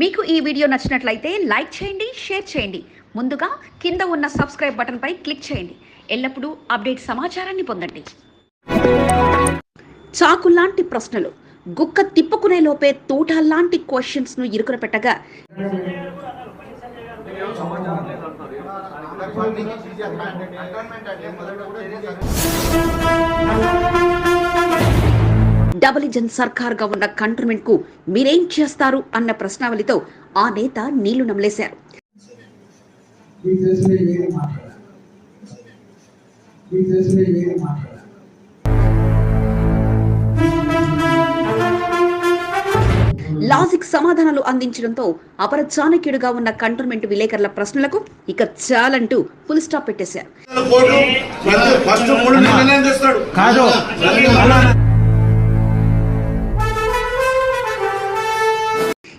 మీకు ఈ వీడియో నచ్చినట్లయితే లైక్ చేయండి షేర్ చేయండి. ముందుగా కింద ఉన్న సబ్స్క్రైబ్ బటన్పై క్లిక్ చేయండి. ఎల్లప్పుడూ అప్డేట్ సమాచారాన్ని పొందండి. చాకులాంటి ప్రశ్నలు గుక్క తిప్పుకునే లోపే తూటాల్లాంటి క్వశ్చన్స్ను ఇరుకున పెట్టగా డబుల్ ఇంజన్ సర్కార్గా ఉన్న కంటోన్మెంట్కు మీరేం చేస్తారు అన్న ప్రశ్నావళితో ఆ నేత నీళ్ళు నమలేశారు. లాజిక్ సమాధానాలు అందించడంతో అపర చాణక్యుడిగా ఉన్న కంటోన్మెంట్ విలేకరుల ప్రశ్నలకు ఇక చాలంటూ ఫుల్ స్టాప్ పెట్టేశారు.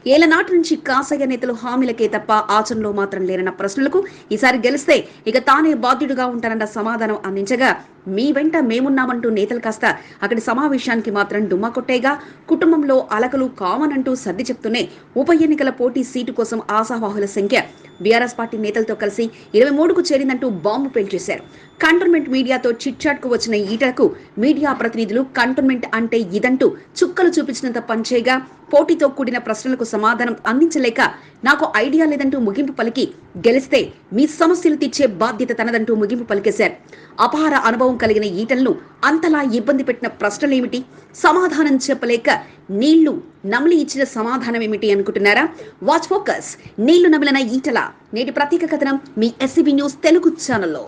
ఏలనాటి నుంచి కాసయ్య నేతలు హామీలకే తప్ప ఆచరణలో మాత్రం లేరన్న ప్రశ్నలకు ఈసారి గెలిస్తే ఇక తానే బాధ్యుడిగా ఉంటానన్న సమాధానం అందించగా మీ వెంట మేమున్నామంటూ నేతలు కాస్త అక్కడి సమావేశానికి మాత్రం డుమ్మా కొట్టేగా కుటుంబంలో అలకలు కామన్ అంటూ సర్ది చెప్తూనే ఉప ఎన్నికల పోటీ సీటు కోసం ఆశావాహుల సంఖ్య బీఆర్ఎస్ పార్టీ నేతలతో కలిసి ఇరవై మూడుకు చేరిందంటూ బాంబు పేల్చేశారు కంటోన్మెంట్ మీడియాతో చిట్చాట్కు వచ్చిన ఈటలకు మీడియా ప్రతినిధులు కంటోన్మెంట్ అంటే ఇదంటూ చుక్కలు చూపించినంత పనిచేయగా పోటీతో కూడిన ప్రశ్నలకు సమాధానం అందించలేక నాకు ఐడియా లేదంటూ ముగింపు పలికి గెలిస్తే మీ సమస్యలు తీర్చే బాధ్యత తనదంటూ ముగింపు పలికేశారు. అపార అనుభవం కలిగిన ఈటలను అంతలా ఇబ్బంది పెట్టిన ప్రశ్నలేమిటి? సమాధానం చెప్పలేక నీళ్ళు నమిలి ఇచ్చిన సమాధానం ఏమిటి అనుకుంటున్నారా? Watch focus. నీళ్ళు నమిలిన ఈటల నేటి ప్రత్యేక కథనం మీ ఎస్సీబీ న్యూస్ తెలుగు ఛానల్లో.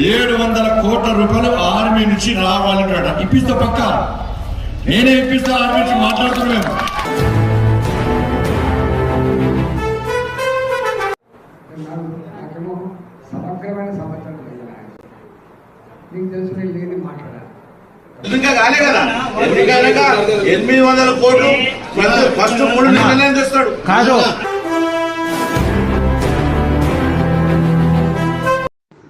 ఏడు వందల కోట్ల రూపాయలు ఆర్మీ నుంచి రావాలంటాడు ఇప్పిస్తా పక్క. నేనే ఇప్పిస్తా ఆర్మీ నుంచి మాట్లాడుతున్నాం మీకు తెలిసిన వేరే మాట్లాడాలి. ఇంకా కాలే కదా. ఎన్నికలక ఎనిమిది వందల కోట్లు ఫస్ట్- ఫస్ట్ మూడు నిర్ణయం చేస్తాడు? కాదు.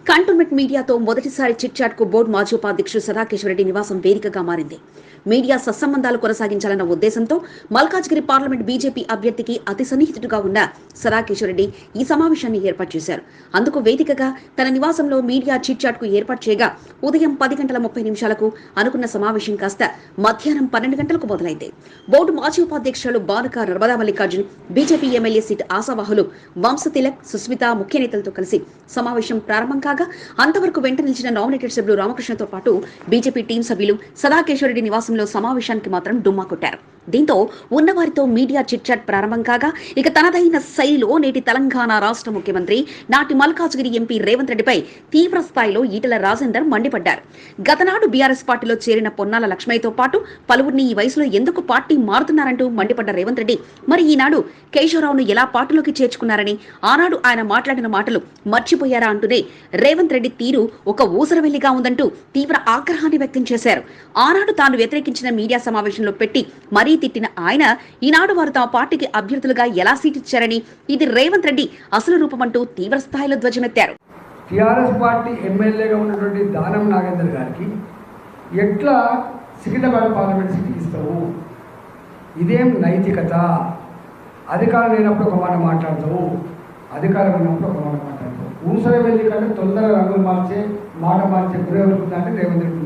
కంటోన్మెంట్ మీడియాతో మొదటిసారి చిట్ చాట్కు బోర్డు మాజీ ఉపాధ్యక్షుడు సదాకేశ్వరరెడ్డి నివాసం వేదికగా మారింది. మీడియా సత్సంబంధాలు కొనసాగించాలన్న ఉద్దేశంతో మల్కాజ్గిరి పార్లమెంట్ బీజేపీ అభ్యర్థికి అతి సన్నిహితుడుగా ఉన్న సదాకేశ్వరరెడ్డి ఈ సమావేశాన్ని ఏర్పాటు చేశారు. అందుకు వేదికగా తన నివాసంలో మీడియా చిట్ చాట్కు ఏర్పాటు చేయగా ఉదయం పది గంటల ముప్పై నిమిషాలకు అనుకున్న సమావేశం కాస్త మధ్యాహ్నం పన్నెండు గంటలకు మొదలైంది. బోర్డు మాజీ ఉపాధ్యక్షులు Banaka Narmada Mallikarjun BJP MLA seat ఆశావాహులు Vamshatilak Susmitha ముఖ్య నేతలతో కలిసి సమావేశం ప్రారంభం కాగా అంతవరకు వెంట నిలిచిన నామినేటెడ్ సభ్యులు రామకృష్ణతో పాటు బీజేపీ టీం సభ్యులు సదాకేశ్వరరెడ్డి నివాసంలో సమావేశానికి మాత్రం డుమ్మా కొట్టారు. దీంతో ఉన్నవారితో మీడియా చిట్చాట్ ప్రారంభం కాగా ఇక తనదైన శైలిలో నేటి తెలంగాణ రాష్ట్ర ముఖ్యమంత్రి నాటి మల్కాజ్గిరి ఎంపీ రేవంత్ రెడ్డిపై తీవ్ర స్థాయిలో ఈటల రాజేందర్ మండిపడ్డారు. గతనాడు బీఆర్ఎస్ పార్టీలో చేరిన పొన్నాల లక్ష్మయ్యతో పాటు పలువురిని ఈ వయసులో ఎందుకు పార్టీ మారుతున్నారంటూ మండిపడ్డ రేవంత్ రెడ్డి మరి ఈనాడు కేశవరావును ఎలా పార్టీలోకి చేర్చుకున్నారని ఆనాడు ఆయన మాట్లాడిన మాటలు మర్చిపోయారా అంటూనే రేవంత్ రెడ్డి తీరు ఒక ఊసరవెల్లిగా ఉందంటూ తీవ్ర ఆగ్రహాన్ని వ్యక్తం చేశారు. ఆనాడు తాను వ్యతిరేకించిన మీడియా సమావేశంలో పెట్టి మరీ తిట్టిన ఆయన ఈనాడు వారు తమ పార్టీకి అభ్యర్థులుగా ఎలా సీటిచ్చారని ఇది రేవంత్ రెడ్డి అసలు రూపమంటూ తీవ్ర స్థాయిలో ధ్వజమెత్తారు. టిఆర్ఎస్ పార్టీ ఎమ్మెల్యేగా ఉన్నటువంటి దానం నాగేందర్ గారికి ఎట్లా సికింద్రాబాద్ పార్లమెంట్ సీట్ ఇస్తావు? ఇదేం నైతికత? అధికారం లేనప్పుడు ఒక మాట మాట్లాడతావు. అధికారం ఉన్నప్పుడు ఒక మాట మాట్లాడతావు. ఊసరి వెళ్ళి కంటే తొందరగా రంగులు మార్చే మాట మార్చే గురవుతుందా అంటే రేవంత్ రెడ్డి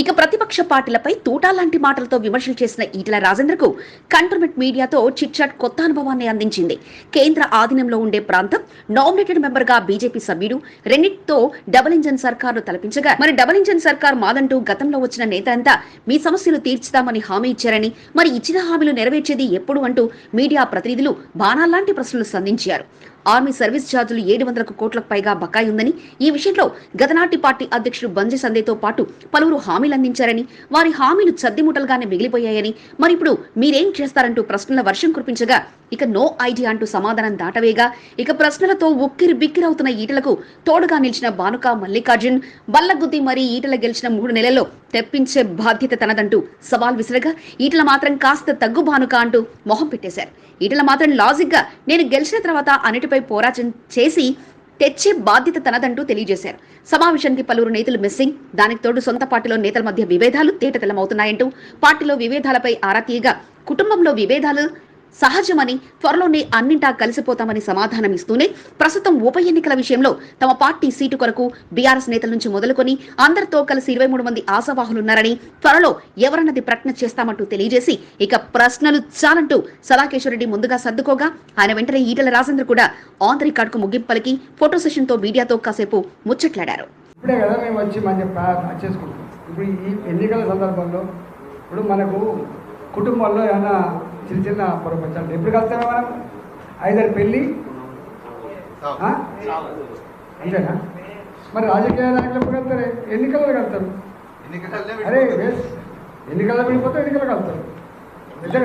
ఇక ప్రతిపక్ష పార్టీలపై తూటాలాంటి మాటలతో విమర్శలు చేసిన ఈటల రాజేంద్రకు కంటర్మెంట్ మీడియాతో చిట్చాట్ కొత్త అనుభవాన్ని అందించింది. కేంద్ర ఆధీనంలో ఉండే ప్రాంతం నామినేటెడ్ మెంబర్గా బీజేపీ సభ్యుడు రెండింటితో డబుల్ ఇంజన్ సర్కారు తలపించగా మరి డబుల్ ఇంజన్ సర్కార్ మాదంటూ గతంలో వచ్చిన నేత అంతా మీ సమస్యలు తీర్చుతామని హామీ ఇచ్చారని మరి ఇచ్చిన హామీలు నెరవేర్చేది ఎప్పుడు అంటూ మీడియా ప్రతినిధులు బాణాల్లాంటి ప్రశ్నలు సంధించారు. ఆర్మీ సర్వీస్ ఛార్జీలు ఏడు వందలకు కోట్లకు పైగా బకాయి ఉందని ఈ విషయంలో గతనాటి పార్టీ అధ్యక్షుడు బంజె సందేతో పాటు పలువురు హామీలు అందించారని వారి హామీలు చద్దిముటలుగానే మిగిలిపోయాయని మరి ఇప్పుడు మీరేం చేస్తారంటూ ప్రశ్నల వర్షం కురిపించగా ఇక నో ఐడియా అంటూ సమాధానం దాటవేగా ఇక ప్రశ్నలతో ఉక్కిరి బిక్కిరవుతున్న ఈటలకు తోడుగా నిలిచిన బానుక మల్లికార్జున్ బల్లగుద్ది మరీ ఈటల గెలిచిన మూడు నెలల్లో తెప్పించే బాధ్యత తనదంటూ సవాల్ విసిరగా ఈటల మాత్రం కాస్త తగ్గుబానుక అంటూ మొహం పెట్టేశారు. ఈటల మాత్రం లాజిక్గా నేను గెలిచిన తర్వాత అన్నిటిపై పోరాటం చేసి తెచ్చే బాధ్యత తనదంటూ తెలియజేశారు. సమావేశానికి పలువురు నేతలు మిస్సింగ్ దానికి తోడు సొంత పార్టీలో నేతల మధ్య విభేదాలు తేటతెల్లమవుతున్నాయంటూ పార్టీలో విభేదాలపై ఆరా తీయగా కుటుంబంలో విభేదాలు సహజమని త్వరలోనే అన్నింటా కలిసిపోతామని సమాధానం ఇస్తూనే ప్రస్తుతం ఉప ఎన్నికల విషయంలో తమ పార్టీ సీటు కొరకు బీఆర్ఎస్ నేతల నుంచి మొదలుకొని అందరితో కలిసి ఇరవై మూడు మంది ఆశావాహులున్నారని త్వరలో ఎవరన్నది ప్రకటన చేస్తామంటూ తెలియజేసి ఇక ప్రశ్నలు చాలంటూ సదాకేశ్వరరెడ్డి ముందుగా సర్దుకోగా ఆయన వెంటనే ఈటల రాజేంద్ర కూడా ఆన్ ది రికార్డుకు ముగింపు పలికి ఫోటో సెషన్తో మీడియాతో కాసేపు ముచ్చట్లాడారు. ఇప్పుడే కదా మేము వచ్చి ఇప్పుడు ఈ ఎన్నికల సందర్భంలో ఇప్పుడు మనకు కుటుంబంలో ఏమైనా చిన్న చిన్న పొరపచ్చాలి ఎప్పుడు కలుస్తారా మనం? ఐదారు పెళ్ళి? అంతేనా? మరి రాజకీయ నాయకులు ఎప్పుడు కలుస్తారు? ఎన్నికల్లో కలుస్తారు? అరే ఎన్నికల్లో వెళ్ళిపోతే ఎన్నికల్లో కలుస్తారు. అంతే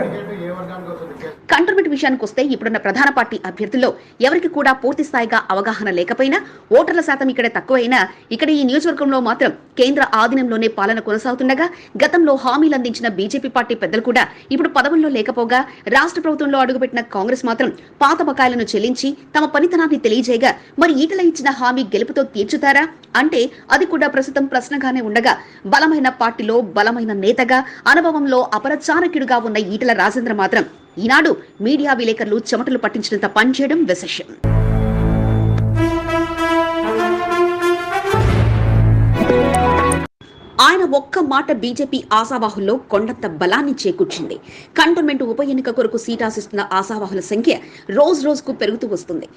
విషయానికి వస్తే ఇప్పుడున్న ప్రధాన పార్టీ అభ్యర్థుల్లో ఎవరికి కూడా పూర్తి స్థాయిగా అవగాహన లేకపోయినా ఓటర్ల శాతం ఇక్కడ తక్కువైనా ఇక్కడ ఈ నియోజకవర్గంలో మాత్రం కేంద్ర ఆధీనంలోనే పాలన కొనసాగుతుండగా గతంలో హామీలు అందించిన బీజేపీ పార్టీ పెద్దలు కూడా ఇప్పుడు పదవుల్లో లేకపోగా రాష్ట్ర ప్రభుత్వంలో అడుగుపెట్టిన కాంగ్రెస్ మాత్రం పాత బకాయిలను చెల్లించి తమ పనితనాన్ని తెలియజేయగా మరి ఈటల ఇచ్చిన హామీ గెలుపుతో తీర్చుతారా? అంటే అది కూడా ప్రస్తుతం ప్రశ్నగానే ఉండగా బలమైన పార్టీలో బలమైన నేతగా అనుభవంలో అపరచారకుడిగా ఉన్న ఈటల రాజేంద్ర మాత్రం ఈనాడు మీడియా విలేకరులు చెమటలు పట్టించినంత పనిచేయడం విశేషం. ఆయన ఒక్క మాట బీజేపీ ఆశావాహుల్లో కొండంత బలాన్ని చేకూర్చింది. కంటోన్మెంట్ ఉప ఎన్నిక కొరకు సీటాసిస్తున్న ఆశావాహుల సంఖ్య రోజు రోజుకు పెరుగుతూ వస్తుంది.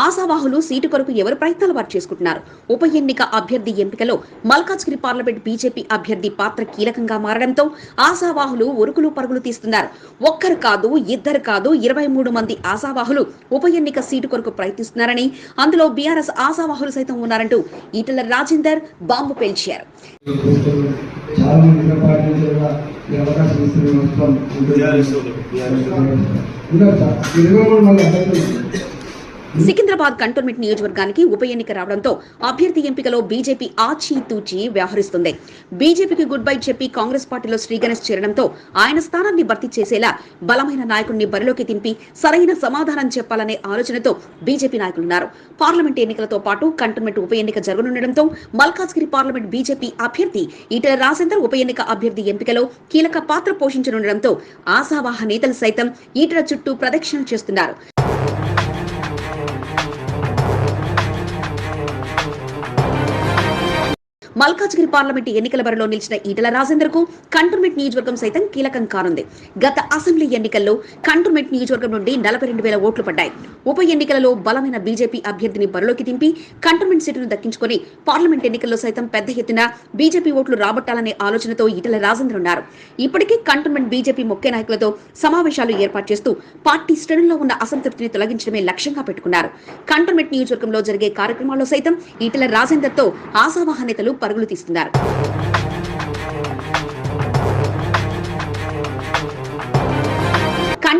ఆశావాహులు సీటు కొరకు ఎవరు ప్రయత్నాలు వారు చేసుకుంటున్నారు? ఉప ఎన్నిక అభ్యర్థి ఎంపికలో మల్కాజ్గిరి పార్లమెంట్ బీజేపీ అభ్యర్థి పాత్ర కీలకంగా మారడంతో ఆశావాహులు ఉరుకులు పరుగులు తీస్తున్నారు. ఒక్కరు కాదు ఇద్దరు కాదు ఇరవై మూడు మంది ఆశావాహులు ఉప ఎన్నిక సీటు కొరకు ప్రయత్నిస్తున్నారని అందులో బీఆర్ఎస్ ఆశావాహులు సైతం ఉన్నారంటూ ఈటల రాజేందర్ బాంబు పేల్చారు. ఇరవై మూడు మంది అభ్యర్థులు. సికింద్రాబాద్ కంటోన్మెంట్ నియోజకవర్గానికి ఉప ఎన్నిక రావడంతో అభ్యర్థి ఎంపికలో బీజేపీ ఆచితూచి వ్యవహరిస్తుంది. బీజేపీకి గుడ్ బై చెప్పి కాంగ్రెస్ పార్టీలో శ్రీగణేష్ చేరడంతో ఆయన స్థానాన్ని భర్తీ చేసేలా బలమైన నాయకుడిని బరిలోకి దింపి సరైన సమాధానం చెప్పాలనే ఆలోచనతో బీజేపీ నాయకులున్నారు. పార్లమెంట్ ఎన్నికలతో పాటు కంటోన్మెంట్ ఉప ఎన్నిక జరగనుండడంతో మల్కాజ్గిరి పార్లమెంట్ బీజేపీ అభ్యర్థి ఈటెల రాజేందర్ ఉప ఎన్నిక అభ్యర్థి ఎంపికలో కీలక పాత్ర పోషించనుండడంతో ఆశావాహ నేతలు సైతం ఈటెల చుట్టూ ప్రదక్షిణలు చేస్తున్నారు. మల్కాజ్గిరి పార్లమెంట్ ఎన్నికల బరిలో నిలిచిన ఈటల రాజేందర్కు కంటోన్మెంట్ నియోజకవర్గం సైతం కీలకం కానుంది. గత అసెంబ్లీ ఎన్నికల్లో కంటోన్మెంట్ నియోజకవర్గం నుండి నలభై రెండు వేల ఓట్లు పడ్డాయి. ఉప ఎన్నికలలో బలమైన బీజేపీ అభ్యర్థిని బరిలోకి దింపి కంటోన్మెంట్ సీటును దక్కించుకొని పార్లమెంట్ ఎన్నికల్లో సైతం పెద్ద ఎత్తున బీజేపీ ఓట్లు రాబట్టాలనే ఆలోచనతో ఈటల రాజేందర్ ఉన్నారు. ఇప్పటికే కంటోన్మెంట్ బీజేపీ ముఖ్య నాయకులతో సమావేశాలు ఏర్పాటు చేస్తూ పార్టీ శ్రేణుల్లో ఉన్న అసంతృప్తిని తొలగించడమే లక్ష్యంగా పెట్టుకున్నారు. కంటోన్మెంట్ నియోజకవర్గంలో జరిగే కార్యక్రమాల్లో సైతం ఈటల రాజేందర్తో ఆశావాహ నేతలు పరుగులు తీస్తున్నారు.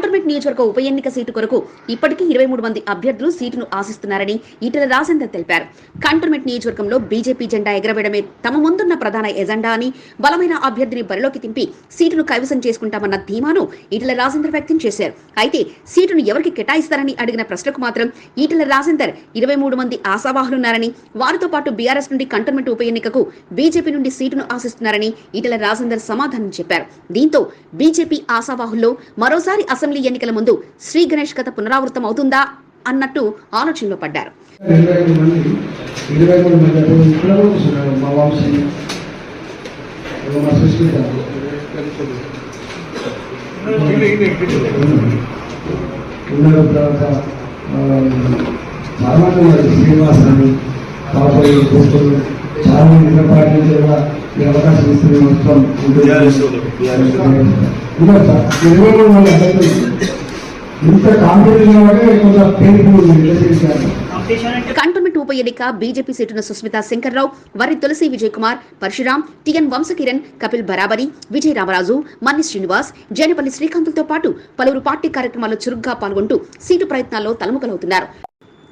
కంటోన్మెంట్ నియోజకవర్గ ఉప ఎన్నిక సీటు కొరకు ఇప్పటికీ ఇరవై మూడు మంది అభ్యర్థులు సీటును ఆశిస్తున్నారని ఈటెల రాజేందర్ తెలిపారు. కంటోన్మెంట్ నియోజకవర్గంలో బీజేపీ జెండా ఎగరవేయడమే తమ ముందున్న ప్రధాన ఎజెండా అని బలమైన అభ్యర్థిని బరిలోకి తింపి సీటును కైవసం చేసుకుంటామన్న ధీమాను ఈటెల రాజేందర్ వ్యక్తం చేశారు. అయితే సీటును ఎవరికి కేటాయిస్తారని అడిగిన ప్రశ్నకు మాత్రం ఈటెల రాజేందర్ ఇరవై మూడు మంది ఆశావాహులున్నారని వారితో పాటు బీఆర్ఎస్ నుండి కంటోన్మెంట్ ఉప ఎన్నికకు బీజేపీ నుండి సీటును ఆశిస్తున్నారని ఈటెల రాజేందర్ సమాధానం చెప్పారు. దీంతో బీజేపీ ఆశావాహుల్లో మరోసారి అసెంబ్లీ ఎన్నికల ముందు శ్రీ గణేష్ కథ పునరావృతం అవుతుందా అన్నట్టు ఆలోచనలో పడ్డారు. ఉన్నారు తర్వాత చాలా మంది ఉన్నారు. చాలా మంది కూడా ఈ అవకాశం ఇస్తున్న మొత్తం ఉన్నారు సార్ ఇరవై మూడు ఇంత కాంపిటీషన్ కొంచెం కంటోన్మెంట్ ఉప ఎన్నిక బీజేపీ సీటును సుస్మిత శంకర్రావు వరి తులసి విజయ్ కుమార్ పరశురాం టిఎన్ వంశకిరణ్ కపిల్ బరాబరి విజయ్ రామరాజు మన్ని శ్రీనివాస్ జేనపల్లి శ్రీకాంతులతో పాటు పలువురు పార్టీ కార్యక్రమాల్లో చురుగ్గా పాల్గొంటూ సీటు ప్రయత్నాల్లో తలముకలవుతున్నారు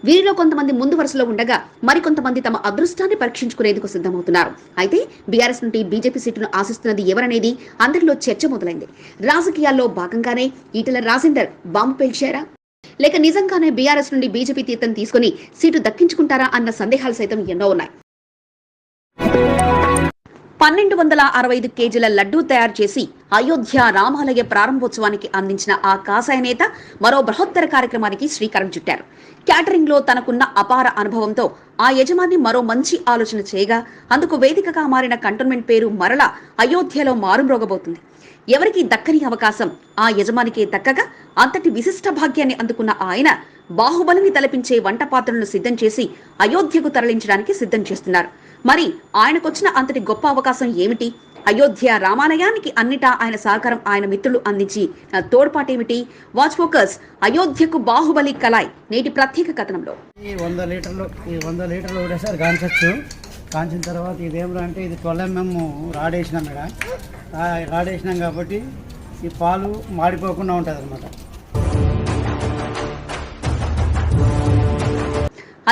వీరిలో కొంతమంది ముందు వరుసలో ఉండగా మరికొంతమంది తమ అదృష్టాన్ని పరీక్షించుకునేందుకు సిద్ధమవుతున్నారు. అయితే బీఆర్ఎస్ నుండి బీజేపీ సీటును ఆశిస్తున్నది ఎవరనేది అందరిలో చర్చ మొదలైంది. రాజకీయాల్లో భాగంగానే ఈటల రాజేందర్ బాంబు పేల్చారా? లేక నిజంగానే బీఆర్ఎస్ నుండి బీజేపీ తీర్థం తీసుకుని సీటు దక్కించుకుంటారా అన్న సందేహాలు సైతం ఎన్నో ఉన్నాయి. పన్నెండు వందల అరవై ఐదు కేజీల లడ్డూ తయారు చేసి అయోధ్య రామాలయ ప్రారంభోత్సవానికి అందించిన ఆ కాసాయ నేత మరో బృహత్తర కార్యక్రమానికి శ్రీకారం చుట్టారు. క్యాటరింగ్లో తనకున్న అపార అనుభవంతో ఆ యజమాని మరో మంచి ఆలోచన చేయగా అందుకు వేదికగా మారిన కంటోన్మెంట్ పేరు మరల అయోధ్యలో మారుమ్రోగబోతుంది. ఎవరికి దక్కని అవకాశం ఆ యజమానికే దక్కగా అంతటి విశిష్ట భాగ్యాన్ని అందుకున్న ఆయన బాహుబలిని తలపించే వంట పాత్రలను సిద్ధం చేసి అయోధ్యకు తరలించడానికి సిద్ధం చేస్తున్నారు. మరి ఆయనకొచ్చిన అంతటి గొప్ప అవకాశం ఏమిటి? అయోధ్య రామాలయానికి అన్నిటా ఆయన సహకారం ఆయన మిత్రులు అందించి తోడ్పాటేమిటి? వాచ్ ఫోకస్ అయోధ్యకు బాహుబలి కలాయ్ నేటి ప్రత్యేక కథనంలో. ఈ వంద లీటర్లు ఈ వంద లీటర్లు ఒకటేసారి కాంచచ్చు. కాంచిన తర్వాత ఇదేమిరా అంటే ఇది ట్వెల్వ్ ఎంఎం రాడేసినాం రాడేసినాం కాబట్టి ఈ పాలు మాడిపోకుండా ఉంటుంది అనమాట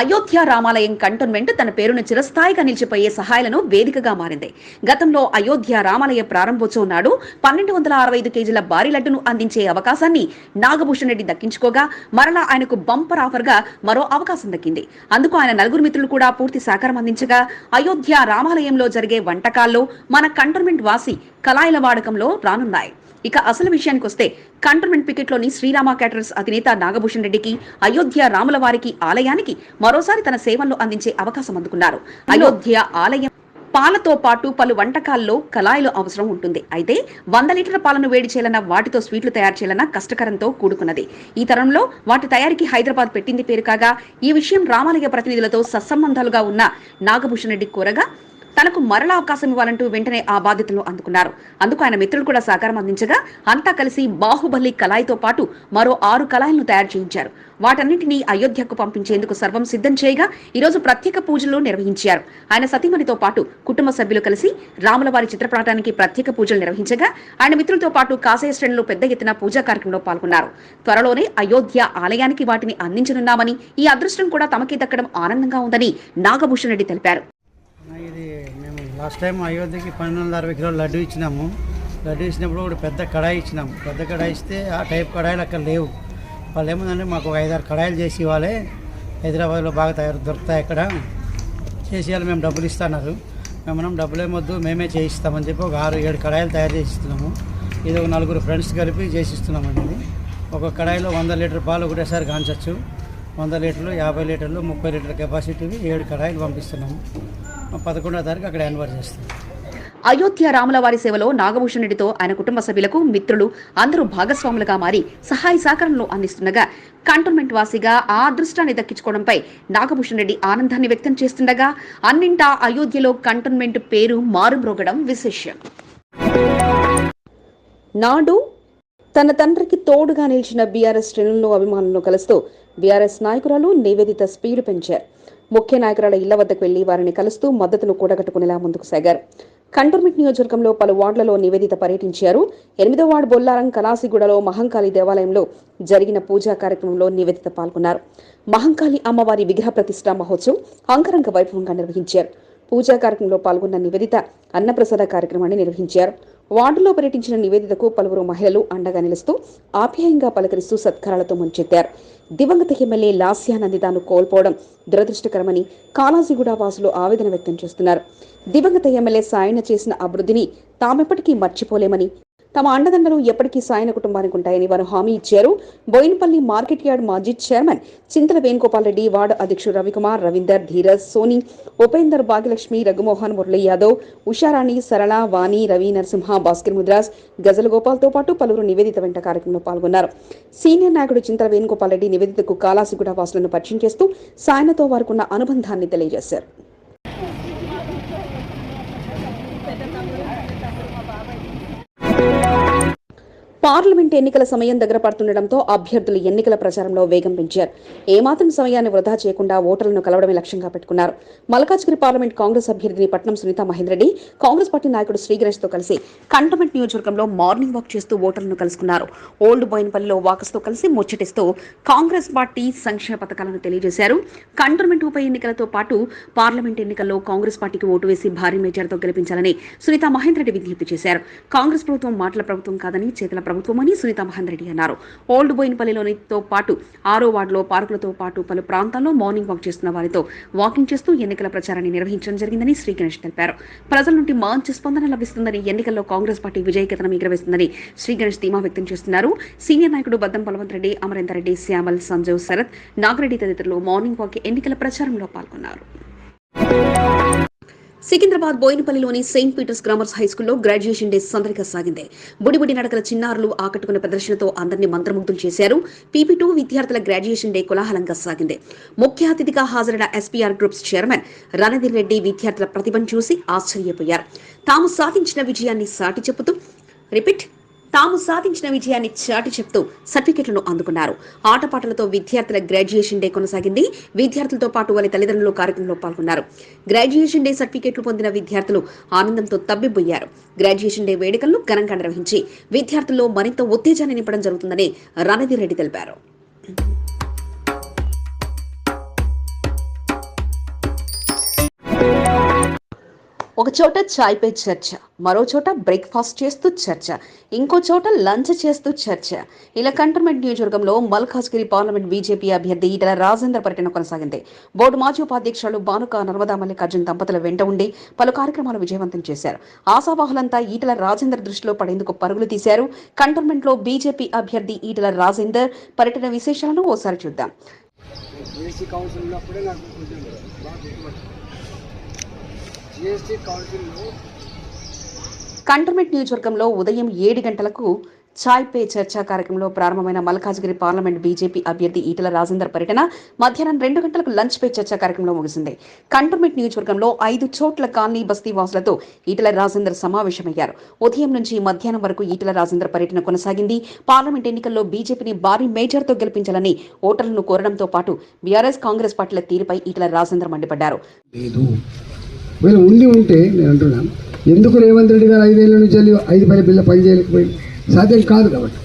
అయోధ్య రామాలయం కంటోన్మెంట్ తన పేరును చిరస్థాయిగా నిలిచిపోయే సహాయాలను వేదికగా మారింది. గతంలో అయోధ్య రామాలయ ప్రారంభోత్సవం నాడు పన్నెండు వందల అరవై ఐదు కేజీల భారీ లడ్డును అందించే అవకాశాన్ని నాగభూషణ్ రెడ్డి దక్కించుకోగా మరలా ఆయనకు బంపర్ ఆఫర్గా మరో అవకాశం దక్కింది. అందుకు ఆయన నలుగురు మిత్రులు కూడా పూర్తి సహకారం అందించగా అయోధ్య రామాలయంలో జరిగే వంటకాల్లో మన కంటోన్మెంట్ వాసి కళాయిల వాడకంలో రానున్నాయి. ఇక అసలు విషయానికి వస్తే కంటోన్మెంట్ పికెట్లోని శ్రీరామ క్యాటరర్స్ అధినేత నాగభూషణ్ రెడ్డికి అయోధ్య రాముల వారికి ఆలయానికి మరోసారి తన సేవలను అందించే అవకాశం అందుకున్నారు. అయోధ్య ఆలయం పాలతో పాటు పలు వంటకాల్లో కళాయిలు అవసరం ఉంటుంది. అయితే వంద లీటర్ల పాలను వేడి చేయాలన్న వాటితో స్వీట్లు తయారు చేయాలన్న కష్టకరంతో కూడుకున్నది. ఈ తరంలో వాటి తయారీకి హైదరాబాద్ పెట్టింది పేరు కాగా ఈ విషయం రామాలయ ప్రతినిధులతో సత్సంబంధాలుగా ఉన్న నాగభూషణ్ రెడ్డి కోరగా తనకు మరలా అవకాశం ఇవ్వాలంటూ వెంటనే ఆ బాధ్యతలు అందుకున్నారు. అందుకు ఆయన మిత్రులు కూడా సహకారం అందించగా అంతా కలిసి బాహుబలి కళాయితో పాటు మరో ఆరు కళాయిలను తయారు చేయించారు. వాటన్నింటినీ అయోధ్యకు పంపించేందుకు సర్వం సిద్ధం చేయగా ఈరోజు ప్రత్యేక పూజలు నిర్వహించారు. ఆయన సతీమణితో పాటు కుటుంబ సభ్యులు కలిసి రాములవారి చిత్రపటానికి ప్రత్యేక పూజలు నిర్వహించగా ఆయన మిత్రులతో పాటు కాసేయ శ్రేణులు పెద్ద ఎత్తున పూజా కార్యక్రమంలో పాల్గొన్నారు. త్వరలోనే అయోధ్య ఆలయానికి వాటిని అందించనున్నామని ఈ అదృష్టం కూడా తమకే దక్కడం ఆనందంగా ఉందని నాగభూషణ్ రెడ్డి తెలిపారు. లాస్ట్ టైం అయోధ్యకి పన్నెండు వందల అరవై కిలోలు లడ్డు ఇచ్చినాము. లడ్డు ఇచ్చినప్పుడు ఒకటి పెద్ద కడాయి ఇచ్చినాము. పెద్ద కడాయి ఇస్తే ఆ టైప్ కడాయిలు అక్కడ లేవు. వాళ్ళు ఏముందంటే మాకు ఒక ఐదారు కడాయిలు చేసి ఇవ్వాలి. హైదరాబాద్లో బాగా తయారు దొరుకుతాయి అక్కడ. చేసి ఇవ్వాలి మేము డబ్బులు ఇస్తున్నారు మేము మనం డబ్బులు ఏమొద్దు మేమే చేయిస్తామని చెప్పి ఒక ఆరు ఏడు కడాయిలు తయారు చేసి ఇస్తున్నాము ఇది ఒక నలుగురు ఫ్రెండ్స్ కలిపి చేసి ఇస్తున్నామండి ఒక కడాయిలో వంద లీటర్ పాలు ఒకటేసారి కాంచచ్చు. వంద లీటర్లు యాభై లీటర్లు ముప్పై లీటర్ కెపాసిటీవి ఏడు కడాయిలు పంపిస్తున్నాము. పదకొండో తారీఖు అక్కడ యాన్వర్ చేస్తాం అయోధ్య రాములవారి సేవలో నాగభూషణ్ రెడ్డితో ఆయన కుటుంబ సభ్యులకు మిత్రులు అందరూ భాగస్వాములుగా మారి సహాయ సహకారంలో అందిస్తుండగా కంటోన్మెంట్ వాసిగా ఆ అదృష్టాన్ని దక్కించుకోవడంపై నాగభూషణ్ రెడ్డి ఆనందాన్ని వ్యక్తం చేస్తుండగా అన్నింటా అయోధ్యలో కంటోన్మెంట్ పేరు మారుమ్రోగడం విశేషం. నాడు తన తండ్రికి తోడుగా నిలిచిన బీఆర్ఎస్ శ్రేణులను అభిమానులను కలుస్తూ బీఆర్ఎస్ నాయకురాలు నివేదిత స్పీడ్ పెంచారు. ముఖ్య నాయకురాల ఇళ్ళ వద్దకు వెళ్ళి వారిని కలుస్తూ మద్దతును కూడగట్టుకునేలా ముందుకు సాగారు. కంటోన్మెంట్ నియోజకవర్గంలో పలు వార్డులలో నివేదిత పర్యటించారు. ఎనిమిదో వార్డు బొల్లారం కలాసిగూడలో మహంకాళి దేవాలయంలో జరిగిన పూజా కార్యక్రమంలో నివేదిత పాల్గొన్నారు. మహంకాళి అమ్మవారి విగ్రహ ప్రతిష్ఠా మహోత్సవం అంకరంగ వైభవంగా నిర్వహించారు. పూజా కార్యక్రమంలో పాల్గొన్న నివేదిత అన్నప్రసాద కార్యక్రమాన్ని నిర్వహించారు. వార్డులో పర్యటించిన నివేదితకు పలువురు మహిళలు అండగా నిలుస్తూ ఆప్యాయంగా పలకరిస్తూ సత్కారాలతో ముంచెత్తారు. దివంగత ఎమ్మెల్యే లాస్యానందితాను కోల్పోవడం దురదృష్టకరమని కాలాజిగూడ వాసులు ఆవేదన వ్యక్తం చేస్తున్నారు. దివంగత ఎమ్మెల్యే సాయన చేసిన అభివృద్ధిని తామెప్పటికీ మర్చిపోలేమని తమ అండదండలు ఎప్పటికీ సాయన కుటుంబానికి ఉంటాయని వారు హామీ ఇచ్చారు. బోయినపల్లి మార్కెట్ యార్డ్ మాజీ చైర్మన్ చింతల వేణుగోపాల్ రెడ్డి వార్డు అధ్యక్షుడు రవికుమార్ రవీందర్ ధీరజ్ సోని ఉపేందర్ భాగ్యలక్ష్మి రఘుమోహన్ మురళి యాదవ్ ఉషారాణి సరళ వాణి రవి నరసింహ భాస్కర్ ముద్రాజ్ గజల గోపాల్తో పాటు పలువురు నివేదిత వెంట కార్యక్రమంలో పాల్గొన్నారు. సీనియర్ నాయకుడు చింతల వేణుగోపాల్ రెడ్డి నివేదితకు కాలాసిగూడ వాసులను పరిచయం చేస్తూ సాయనతో వారికున్న అనుబంధాన్ని తెలియజేశారు. పార్లమెంట్ ఎన్నికల సమయం దగ్గర పడుతుండటంతో అభ్యర్థులు ఎన్నికల ప్రచారంలో వేగం పెంచారు. ఏమాత్రం సమయాన్ని వృధా చేయకుండా ఓటర్లను కలవడమే లక్ష్యంగా పెట్టుకున్నారు. మల్కాజ్గిరి పార్లమెంట్ కాంగ్రెస్ అభ్యర్థిని పట్నం సునీత మహేందర్ రెడ్డి కాంగ్రెస్ పార్టీ నాయకుడు శ్రీగణేష్తో కలిసి కంటమెంట్ నియోజకవర్గంలో మార్నింగ్ వాక్ చేస్తూ ఓటర్లను కలుసుకున్నారు. ఓల్డ్ బోయిన్పల్లిలో వాకస్తో కలిసి ముచ్చటిస్తూ కాంగ్రెస్ పార్టీ సంక్షేమ పథకాలను తెలియజేశారు. కంటోన్మెంట్ ఉప ఎన్నికలతో పాటు పార్లమెంట్ ఎన్నికల్లో కాంగ్రెస్ పార్టీకి ఓటు వేసి భారీ మెజార్టీతో గెలిపించాలని సునీత మహేందర్ రెడ్డి విజ్ఞప్తి చేశారు. కాంగ్రెస్ ప్రభుత్వం మాటల ప్రభుత్వం కాదని చేతల ప్రభుత్వమని సునీత మహేందర్ రెడ్డి అన్నారు. ఓల్డ్ బోయినపల్లిలోనితో పాటు ఆరో వార్డులో పార్కులతో పాటు పలు ప్రాంతాల్లో మార్నింగ్ వాక్ చేస్తున్న వారితో వాకింగ్ చేస్తూ ఎన్నికల ప్రచారాన్ని నిర్వహించడం జరిగిందని శ్రీ గణేష్ తెలిపారు. ప్రజల నుండి మంచి స్పందన లభిస్తుందని ఎన్నికల్లో కాంగ్రెస్ పార్టీ విజయకేతనం ఎగురవేస్తుందని శ్రీ గణేష్ ధీమా వ్యక్తం చేస్తున్నారు. సీనియర్ నాయకుడు బద్దం బలవంత్ రెడ్డి అమరేందర్ రెడ్డి శ్యామల్ సంజయ్ శరత్ నాగరెడ్డి తదితరులు మార్నింగ్ వాక్ ఎన్నికల ప్రచారంలో పాల్గొన్నారు. సికింద్రాబాద్ బోయినపల్లిలోని సెయింట్ పీటర్స్ గ్రామర్స్ హై స్కూల్లో గ్రాడ్యుయేషన్ డే సందడిగా సాగింది. బుడిబుడి నడకల చిన్నారులు ఆకట్టుకున్న ప్రదర్శనతో అందరినీ మంత్రముగ్ధులు చేశారు. పీపీ టూ విద్యార్థుల గ్రాడ్యుయేషన్ డే కోలాహలంగా సాగింది. ముఖ్య అతిథిగా హాజరైన SPR groups chairman Ranadheer Reddy విద్యార్థుల ప్రతిభను చూసి ఆశ్చర్యపోయారు. తాము సాధించిన విజయాన్ని సాటి చెబుతూ రిపీట్ తాము సాధించిన విజయాన్ని చాటి చెప్తూ సర్టిఫికెట్లను అందుకున్నారు. ఆటపాటలతో విద్యార్థుల గ్రాడ్యుయేషన్ డే కొనసాగింది. విద్యార్థులతో పాటు వారి తల్లిదండ్రులు కార్యక్రమంలో పాల్గొన్నారు. గ్రాడ్యుయేషన్ డే సర్టిఫికెట్లు పొందిన విద్యార్థులు ఆనందంతో తబ్బిబ్బొయ్యారు. గ్రాడ్యుయేషన్ డే వేడుకలను ఘనంగా నిర్వహించి విద్యార్థుల్లో మరింత ఉత్తేజాన్ని నింపడం జరుగుతుందని రణధీర్ రెడ్డి తెలిపారు. ఒక చోట చాయ్ పై చర్చ మరో చోట బ్రేక్ఫాస్ట్ చేస్తూ చర్చ ఇంకో చోట లంచ్ చేస్తూ చర్చ. ఇలా కంటోన్మెంట్ నియోజకవర్గంలో మల్కాజ్గిరి పార్లమెంట్ బీజేపీ అభ్యర్థి ఈటల రాజేందర్ పర్యటన కొనసాగింది. బోర్డు మాజీ ఉపాధ్యక్షులు బానుక నర్మదా మల్లికార్జున్ దంపతుల వెంట ఉండి పలు కార్యక్రమాలు విజయవంతం చేశారు. ఆశావాహులంతా ఈటల రాజేందర్ దృష్టిలో పడేందుకు పరుగులు తీశారు. కంటోన్మెంట్లో బీజేపీ అభ్యర్థి ఈటల రాజేందర్ పర్యటన విశేషాలను ఓసారి చూద్దాం. నాకు కొంచెం బాగా గుర్తుపట్టింది జిఎస్టీ కౌన్సిల్లో కంటోన్మెంట్ నియోజకవర్గంలో ఉదయం ఏడు గంటలకు చాయ్ పే చర్చా కార్యక్రమంలో ప్రారంభమైన మల్కాజ్గిరి పార్లమెంట్ బీజేపీ అభ్యర్థి ఈటల రాజేందర్ పర్యటన మధ్యాహ్నం రెండు గంటలకు లంచ్ పే చర్చా కార్యక్రమంలో ముగిసింది. కంటోన్మెంట్ నియోజకవర్గంలో ఐదు చోట్ల కాలనీ బస్తీ వాసులతో ఈటల రాజేందర్ సమావేశమయ్యారు. ఉదయం నుంచి మధ్యాహ్నం వరకు ఈటల రాజేందర్ పర్యటన కొనసాగింది. పార్లమెంట్ ఎన్నికల్లో బీజేపీని భారీ మేజర్తో గెలిపించాలని ఓటర్లను కోరడంతో పాటు బీఆర్ఎస్ కాంగ్రెస్ పార్టీల తీరుపై ఈటల రాజేందర్ మండిపడ్డారు. ఒకవేళ ఉండి ఉంటే నేను అంటున్నాను ఎందుకు రేవంత్ రెడ్డి గారు ఐదేళ్ళ నుంచి వెళ్ళి ఐదు పది బిల్ల పని చేయలేకపోయింది సాధ్యం కాదు కాబట్టి.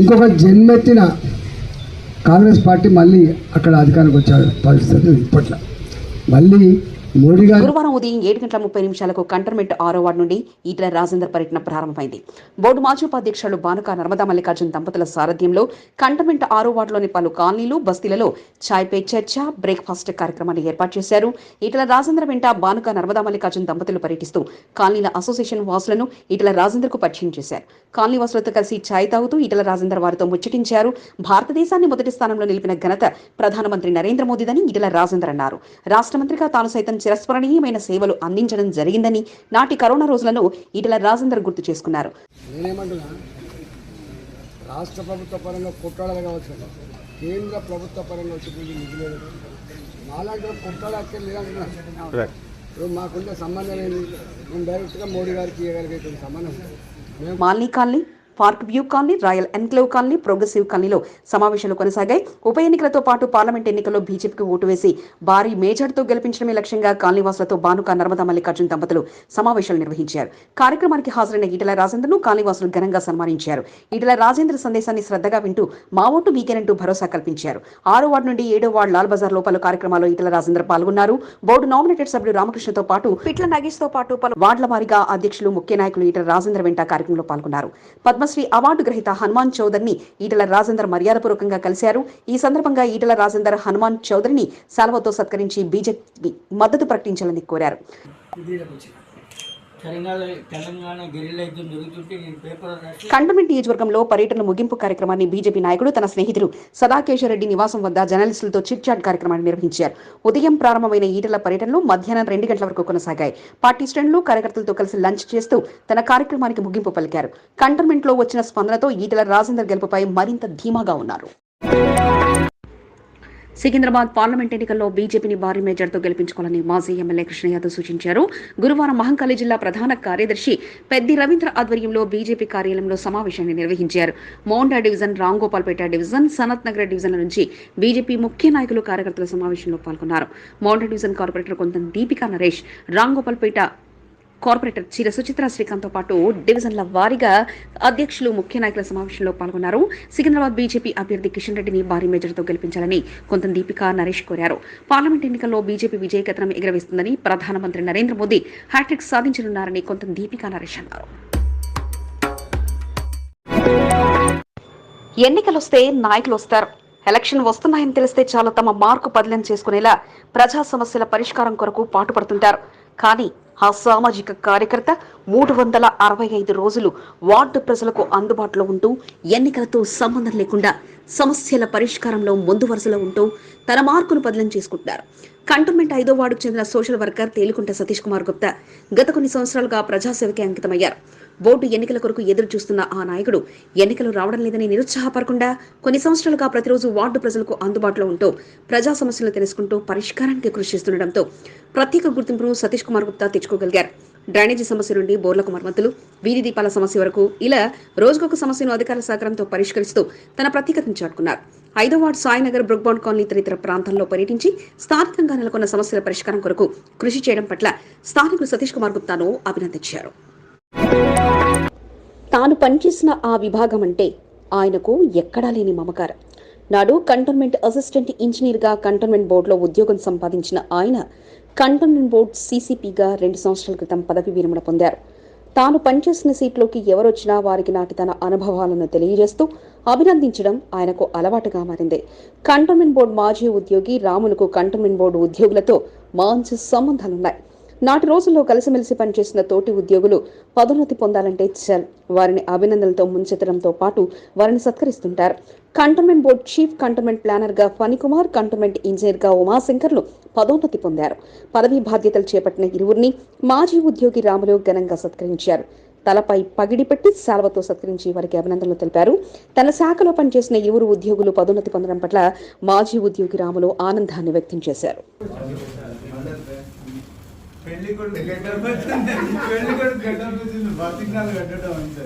ఇంకొక జన్మెత్తిన కాంగ్రెస్ పార్టీ మళ్ళీ అక్కడ అధికారానికి వచ్చే పరిస్థితి ఇప్పట్లో. మళ్ళీ గురువారం ఉదయం ఏడు గంటల ముప్పై నిమిషాలకు కంటర్మెంట్ ఆరో వార్డు నుండి ఈటల రాజేందర్ పర్యటన ప్రారంభమైంది. బోర్డు మాజీ ఉపాధ్యక్షులు బానుక నర్మదా మల్లికార్జున్ దంపతుల సారథ్యంలో కంటర్మెంట్ ఆరో వార్డులోని పలు కాలనీలు బస్తీలలో చాయ్ పే చర్చ బ్రేక్ఫాస్ట్ కార్యక్రమాన్ని ఏర్పాటు చేశారు. ఈటల రాజేంద్ర వెంట బానుక నర్మదా మల్లికార్జున్ దంపతులు పర్యటిస్తూ కాలనీల అసోసియేషన్ వాసులను ఈటల రాజేందర్కు పరిచయం చేశారు. కాలనీ వాసులతో కలిసి చాయ్ తాగుతూ ఈటల రాజేందర్ వారితో ముచ్చటించారు. భారతదేశాన్ని మొదటి స్థానంలో నిలిపిన ఘనత ప్రధానమంత్రి నరేంద్ర మోదీదని ఈటల రాజేందర్ అన్నారు. రాష్ట్ర మంత్రిగా తాను సైతం చిరస్మరణీయమైన సేవలు అందించడం జరిగిందని నాటి కరోనా రోజులను ఈటల రాజేందర్ గుర్తు చేసుకున్నారు. రాష్ట్ర ప్రభుత్వ పరంగా కొట్టాడాలి కావచ్చు. కదా. కేంద్ర ప్రభుత్వ పరంగా వచ్చేటువంటి నిధులు ఏదైతే మాలాంటి వాళ్ళు కొట్టాడక్కర్ లేదంటున్నా ఇప్పుడు మాకుండే సంబంధం ఏంది? మేము డైరెక్ట్గా మోడీ గారికి ఇవ్వగలిగేటువంటి సంబంధం మాల్నీ colony park view colony royal enclave colony progressive కాలనీలో సమావేశాలు కొనసాగాయి. ఉప ఎన్నికలతో పాటు పార్లమెంట్ ఎన్నికల్లో బీజేపీకి ఓటు వేసి భారీ మేజర్తో గెలిపించడమే లక్ష్యంగా కాలనీవాసులతో బానుక నర్మదా మల్లికార్జున్ దంపతులు సమావేశాలు నిర్వహించారు. కార్యక్రమానికి హాజరైన ఈటల రాజేంద్రను కాలనీవాసులు ఘనంగా సన్మానించారు. ఈటల రాజేంద్ర సందేశాన్ని శ్రద్ధగా వింటూ మా ఓటు మీకేనంటూ భరోసా కల్పించారు. ఆరో వార్డు నుండి ఏడో వార్డు లాల్ బజార్ పలు కార్యక్రమాల్లో ఈటల రాజేంద్ర పాల్గొన్నారు. బోర్డు నామినేటెడ్ సభ్యుడు రామకృష్ణతో పాటు పిట్ల నగేష్తో పాటు పలు వార్డుల వారీగా అధ్యక్షులు ముఖ్య నాయకులు ఈటల రాజేంద్ర వెంట కార్యక్రమంలో పాల్గొన్నారు. పద్మ పద్మశ్రీ అవార్డు గ్రహీత హనుమాన్ చౌదరిని ఈటల రాజేందర్ మర్యాదపూర్వకంగా కలిశారు. ఈ సందర్భంగా ఈటల రాజేందర్ హనుమాన్ చౌదరిని సెలవుతో సత్కరించి బీజేపీ మద్దతు ప్రకటించాలని కోరారు. తెలంగాణ తెలంగాణ జరుగుతుంటే నేను పేపర్ కంటోన్మెంట్ నియోజకవర్గంలో పర్యటన ముగింపు కార్యక్రమాన్ని బీజేపీ నాయకుడు తన స్నేహితుడు సదాకేశ్వరరెడ్డి నివాసం వద్ద జర్నలిస్టులతో చిట్ చాట్ కార్యక్రమాన్ని నిర్వహించారు. ఉదయం ప్రారంభమైన ఈటల పర్యటనలు మధ్యాహ్నం రెండు గంటల వరకు కొనసాగాయి. పార్టీ శ్రేణులు కార్యకర్తలతో కలిసి లంచ్ చేస్తూ తన కార్యక్రమానికి ముగింపు పలికారు. కంటోన్మెంట్లో వచ్చిన స్పందనతో ఈటల రాజేందర్ గెలుపుపై మరింత ధీమాగా ఉన్నారు. సికింద్రాబాద్ పార్లమెంట్ ఎన్నికల్లో బీజేపీని భారీ మేజర్తో గెలిపించుకోవాలని మాజీ ఎమ్మెల్యే కృష్ణయాదవ్ సూచించారు. గురువారం మహంకాళి జిల్లా ప్రధాన కార్యదర్శి పెద్ది రవీంద్ర ఆధ్వర్యంలో బీజేపీ కార్యాలయంలో సమావేశాన్ని నిర్వహించారు. మౌండా డివిజన్ రాంగోపాల్పేట డివిజన్ సనత్ నగర్ డివిజన్ల నుంచి బీజేపీ ముఖ్య నాయకులు కార్యకర్తల సమావేశంలో పాల్గొన్నారు. మౌండా డివిజన్ కార్పొరేటర్ కొంత దీపికా నరేష్ రాంగోపాల్పేట కార్పొరేటర్ చీర సుచిత్ర శ్రీకాంత్తో పాటు డివిజన్ల వారీగా అధ్యక్షులు ముఖ్య నాయకుల సమావేశంలో పాల్గొన్నారు. సికింద్రాబాద్ బీజేపీ అభ్యర్థి కిషన్ రెడ్డిని భారీ మెజార్టీతో గెలిపించాలని కొంత దీపిక నరేష్ కోరారు. పార్లమెంట్ ఎన్నికల్లో బీజేపీ విజయకేతనం ఎగురవేస్తుందని ప్రధానమంత్రి నరేంద్ర మోదీ హ్యాట్రిక్ సాధించనున్నారని కొంత దీపిక నరేష్ అన్నారు. ఎన్నికలొస్తే నాయకులు వస్తారు ఎలక్షన్ వస్తున్నాయని తెలిస్తే చాలు తమ మార్కు బదిలీ చేసుకునేలా ప్రజా సమస్యల పరిష్కారం కొరకు పాటుపడుతుంటారు. కానీ ఆ సామాజిక కార్యకర్త మూడు వందల అరవై ఐదు రోజులు వార్డు ప్రజలకు అందుబాటులో ఉంటూ ఎన్నికలతో సంబంధం లేకుండా సమస్యల పరిష్కారంలో ముందు వరుసలో ఉంటూ తన మార్కును బదిలీ చేసుకుంటున్నారు. కంటోన్మెంట్ ఐదో వార్డుకు చెందిన సోషల్ వర్కర్ తేలికుంట సతీష్ కుమార్ గుప్తా గత కొన్ని సంవత్సరాలుగా ప్రజాసేవకే అంకితమయ్యారు. బోర్డు ఎన్నికల కొరకు ఎదురు చూస్తున్న ఆ నాయకుడు. ఎన్నికలు రావడం లేదని నిరుత్సాహపడకుండా కొన్ని సంవత్సరాలుగా ప్రతిరోజు వార్డు ప్రజలకు అందుబాటులో ఉంటూ ప్రజా సమస్యలను తెలుసుకుంటూ పరిష్కారానికి కృషి చేస్తుండటంతో ప్రత్యేక గుర్తింపును సతీష్ కుమార్ గుప్తా తెచ్చుకోగలిగారు. డ్రైనేజీ సమస్య నుండి బోర్లకు మరమ్మతులు వీధి దీపాల సమస్య వరకు ఇలా రోజుకొక సమస్యను అధికారుల సహకారంతో పరిష్కరిస్తూ తన ప్రత్యేకతను చాటుకున్నారు. ఐదో వార్డు సాయినగర్ బ్రుక్బాండ్ కాలనీ తదితర ప్రాంతాల్లో పర్యటించి స్థానికంగా నెలకొన్న సమస్యల పరిష్కారం కొరకు కృషి చేయడం పట్ల స్థానికులు సతీష్ కుమార్ గుప్తాను అభినందించారు. తాను పనిచేసిన ఆ విభాగం అంటే ఆయనకు ఎక్కడా లేని మమకారం. నాడు కంటోన్మెంట్ అసిస్టెంట్ ఇంజనీర్గా కంటోన్మెంట్ బోర్డులో ఉద్యోగం సంపాదించిన ఆయన కంటోన్మెంట్ బోర్డు సీసీపీగా రెండు సంవత్సరాల క్రితం పదవి విరమణ పొందారు. తాను పనిచేసిన సీట్లోకి ఎవరొచ్చినా వారికి నాటి తన అనుభవాలను తెలియజేస్తూ అభినందించడం ఆయనకు అలవాటుగా మారింది. కంటోన్మెంట్ బోర్డు మాజీ ఉద్యోగి రాములకు కంటోన్మెంట్ బోర్డు ఉద్యోగులతో మంచి సంబంధాలున్నాయి. నాటి రోజుల్లో కలిసిమెలిసి పనిచేసిన తోటి ఉద్యోగులు పదోన్నతి పొందాలంటే చల్. వారిని అభినందనలతో ముంచెత్తడంతో పాటు వారిని సత్కరిస్తుంటారు. కంటోన్మెంట్ బోర్డు చీఫ్ కంటోన్మెంట్ ప్లానర్గా ఫణికుమార్ కంటోన్మెంట్ ఇంజనీర్గా ఉమాశంకర్లు పదోన్నతి పొందారు. పదవీ బాధ్యతలు చేపట్టిన ఇరువురిని మాజీ ఉద్యోగి రాములు ఘనంగా సత్కరించారు. తలపై పగిడి పెట్టి శాల్వతో సత్కరించి వారికి అభినందనలు తెలిపారు. తన శాఖలో పనిచేసిన ఇరువురు ఉద్యోగులు పదోన్నతి పొందడం పట్ల మాజీ ఉద్యోగి రాములు ఆనందాన్ని వ్యక్తం చేశారు. పెళ్ళి కొడుకు గడ్డం వచ్చింది పెళ్ళి కొడుకు గడ్డం వచ్చింది బతికాలు కట్టడం అంతే.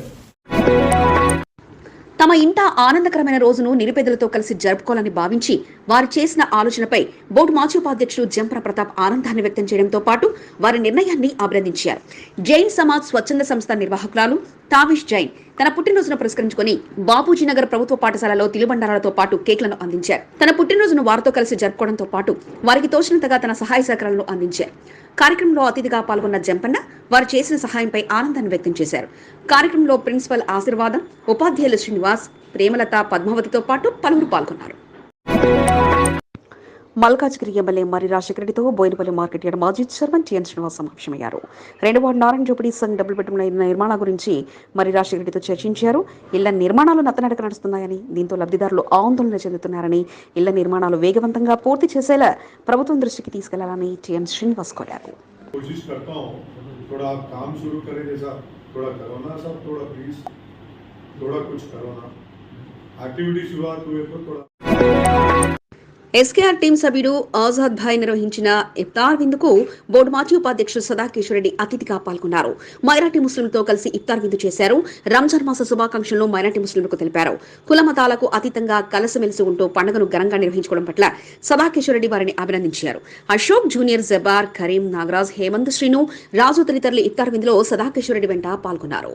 తమ ఇంట ఆనందకరమైన రోజును నిరుపేదలతో కలిసి జరుపుకోవాలని భావించి వారు చేసిన ఆలోచనపై బోర్డు మాజీ ఉపాధ్యక్షుడు జంపర ప్రతాప్ ఆనందాన్ని వ్యక్తం చేయడంతో పాటు వారి నిర్ణయాన్ని అభినందించారు. జైన్ సమాజ్ స్వచ్ఛంద సంస్థ నిర్వాహకురాలు తావిష్ జైన్ తన పుట్టినరోజును పురస్కరించుకొని బాపూజీ నగర్ ప్రభుత్వ పాఠశాలలో తిలుబండారాలతో పాటు కేక్లను అందించారు. తన పుట్టినరోజును వారితో కలిసి జరుపుకోవడంతో పాటు వారికి తోచినంతగా తన సహాయ సహకారాలను అందించారు. కార్యక్రమంలో అతిథిగా పాల్గొన్న జంపన్న వారు చేసిన సహాయంపై ఆనందాన్ని వ్యక్తం చేశారు. కార్యక్రమంలో ప్రిన్సిపల్ ఆశీర్వాదం ఉపాధ్యాయులు శ్రీనివాస్ ప్రేమలత పద్మావతితో పాటు పలువురు పాల్గొన్నారు. మల్కాజ్గిరి ఎమ్మెల్యే మరి రాజశేఖర రెడ్డితో బోయినపల్లి మార్కెట్ యార్డ్ మాజీ చైర్మన్ టిఎన్ శ్రీనివాస్ సమావేశమయ్యారు రెండు ward Narayana జోపిడి Sangh double bedroom నిర్మాణాల గురించి మరి రాజశేఖర రెడ్డితో చర్చించారు ఇళ్ల నిర్మాణాలు నత్తనడక నడుస్తున్నాయని దీంతో లబ్ధిదారులు ఆందోళన చెందుతున్నారని ఇళ్ల నిర్మాణాలు వేగవంతంగా పూర్తి చేసేలా ప్రభుత్వం దృష్టికి తీసుకెళ్లాలని టిఎన్ శ్రీనివాస్ కోరారు कोशिश करता हूँ थोड़ा आप काम शुरू करें जैसा थोड़ा करो ना सब थोड़ा प्लीज थोड़ा कुछ करो ना एक्टिविटी शुरुआत हुए तो थोड़ा ఎస్కేఆర్ టీం సభ్యుడు ఆజాద్ భాయ్ నిర్వహించిన ఇఫ్తార్ విందుకు బోర్డు మాజీ ఉపాధ్యక్షుడు సదాకిషోర్ రెడ్డి అతిథిగా పాల్గొన్నారు. మైనార్టీ ముస్లింలతో కలిసి ఇఫ్తార్ విందు చేశారు. రంజాన్ మాస శుభాకాంక్షలను మైనార్టీ ముస్లింలకు తెలిపారు. కుల మతాలకు అతీతంగా కలసమెలిసి ఉంటూ పండుగను ఘనంగా నిర్వహించుకోవడం పట్ల సదాకిషోర్ రెడ్డి వారిని అభినందించారు. అశోక్ జూనియర్ జబార్ కరీం నాగరాజ్ హేమంత్ శ్రీను రాజు తదితరులు ఇఫ్తార్ విందులో సదాకిషోర్ రెడ్డి వెంట పాల్గొన్నారు.